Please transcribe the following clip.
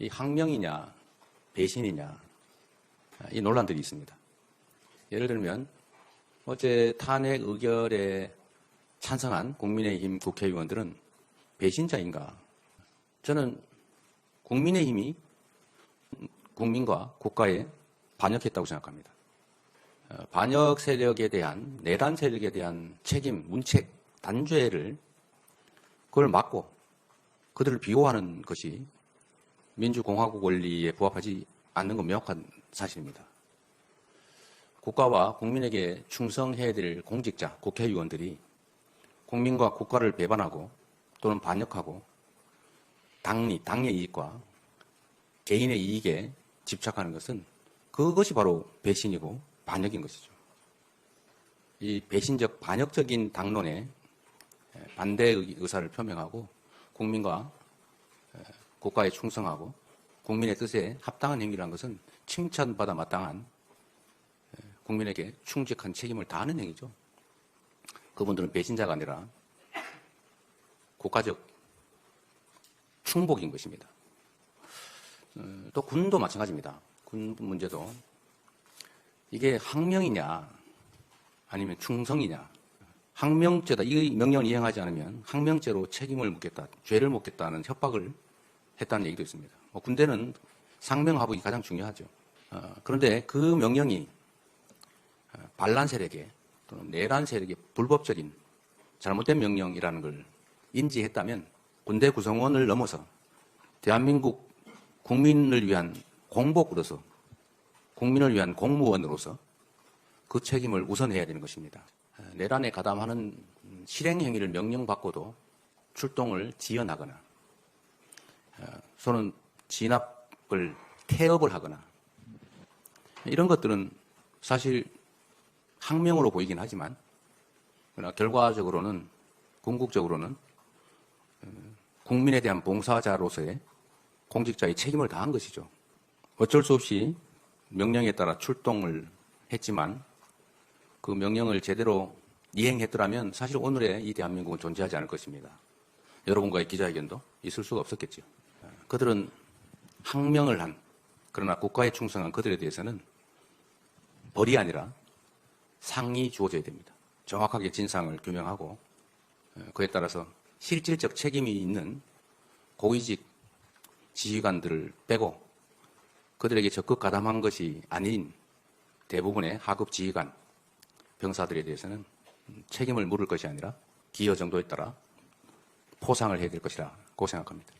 이 항명이냐 배신이냐 이 논란들이 있습니다. 예를 들면 어제 탄핵 의결에 찬성한 국민의힘 국회의원들은 배신자인가? 저는 국민의힘이 국민과 국가에 반역했다고 생각합니다. 어, 반역 세력에 대한 내란 세력에 대한 책임, 문책, 단죄를 그걸 막고 그들을 비호하는 것이 민주공화국 원리에 부합하지 않는 건 명확한 사실입니다. 국가와 국민에게 충성해야 될 공직자, 국회의원들이 국민과 국가를 배반하고 또는 반역하고 당리, 당의 이익과 개인의 이익에 집착하는 것은 그것이 바로 배신이고 반역인 것이죠. 이 배신적 반역적인 당론에 반대 의사를 표명하고 국민과 국가에 충성하고 국민의 뜻에 합당한 행위라는 것은 칭찬받아 마땅한 국민에게 충직한 책임을 다하는 행위죠. 그분들은 배신자가 아니라 국가적 충복인 것입니다. 어, 또 군도 마찬가지입니다. 군 문제도 이게 항명이냐 아니면 충성이냐 항명죄다. 이 명령을 이행하지 않으면 항명죄로 책임을 묻겠다, 죄를 묻겠다는 협박을 했다는 얘기도 있습니다. 뭐 군대는 상명하복이 가장 중요하죠. 어, 그런데 그 명령이 어, 반란 세력에 또는 내란 세력의 불법적인 잘못된 명령이라는 걸 인지했다면 군대 구성원을 넘어서 대한민국 국민을 위한 공복으로서 국민을 위한 공무원으로서 그 책임을 우선해야 되는 것입니다. 어, 내란에 가담하는 실행 행위를 명령받고도 출동을 지연하거나 또는 진압을 태업을 하거나 이런 것들은 사실 항명으로 보이긴 하지만 그러나 결과적으로는 궁극적으로는 어, 국민에 대한 봉사자로서의 공직자의 책임을 다한 것이죠. 어쩔 수 없이 명령에 따라 출동을 했지만 그 명령을 제대로 이행했더라면 사실 오늘의 이 대한민국은 존재하지 않을 것입니다. 여러분과의 기자회견도 있을 수가 없었겠죠. 그들은 항명을 한 그러나 국가에 충성한 그들에 대해서는 벌이 아니라 상이 주어져야 됩니다. 정확하게 진상을 규명하고 어, 그에 따라서 실질적 책임이 있는 고위직 지휘관들을 빼고 그들에게 적극 가담한 것이 아닌 대부분의 하급 지휘관 병사들에 대해서는 책임을 물을 것이 아니라 기여 정도에 따라 포상을 해야 될 것이라고 생각합니다.